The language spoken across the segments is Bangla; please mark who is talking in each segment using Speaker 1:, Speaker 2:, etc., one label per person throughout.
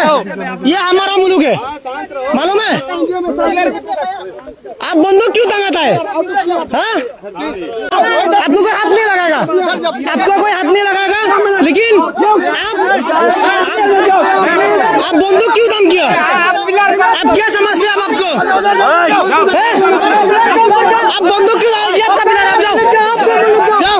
Speaker 1: ये हमारा मुल्क है। मालूम है? आप बंदूक क्यों टंगाता है? हाँ? आपको कोई हाथ नहीं लगाएगा? आपको कोई हाथ नहीं लगाएगा? लेकिन आप आप, बंदूक क्यों दम किया? आप क्या समझते हैं आप आपको हैं? आप बंदूक क्यों लगा दिया आपका पिलर आप जाओ जाओ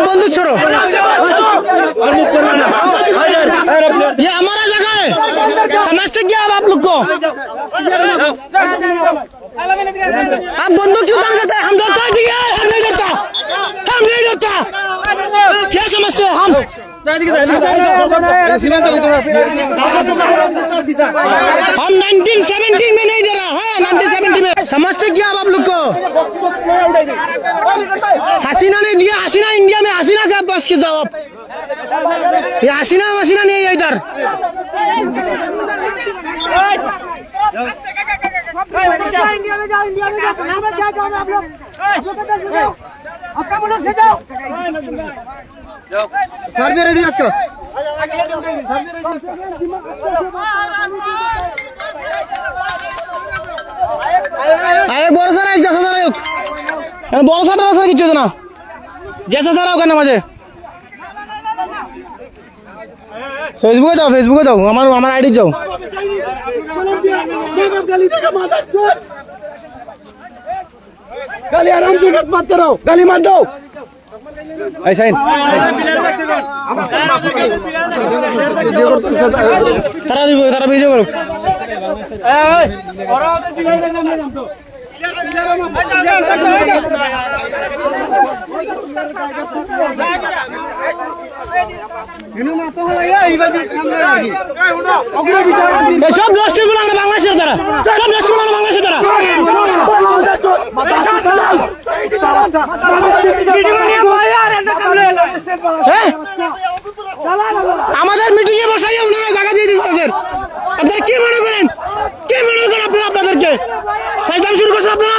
Speaker 1: आप बंदूक छोड़ो ये हमारा जगह है समझते क्या आप लोग को आप बंदूक क्यों तंग करते हैं हम डरता है हम नहीं डरता हम नहीं डरता क्या समझते हो हम हम 1917 में नहीं डरा है 1970 में समझते क्या आप लोग को
Speaker 2: किधर से जाओ आपका मुल्क से जाओ
Speaker 1: सर भी रेडी रखो আরে বড় স্যার এক জেসা স্যার হোক বড় স্যার স্যার কিছু না জেসা সারা ওখানে মাঝে ফেসবুকে যাও ফেসবুকে যাও আমার আমার আইডি যাও
Speaker 3: গালি আরাম সে মত মারতে রও গালি মার দাও
Speaker 1: এই সাইন তারা দিব তারা ভিডিও করুক এই ওরা ওদের বিলাইতে নাম নাম তো সব দশটিগুলো আমরা বাংলাদেশের দ্বারা। সব দশটিগুলো আমরা বাংলাদেশের দ্বারা। আমাদের মিটিং এ বসাই ওনারা জায়গা দিয়ে দিচ্ছে তাদের। আপনারা কি মনে করেন? কি মনে করেন আপনারা আপনাদেরকে? শুরু করছেন আপনারা?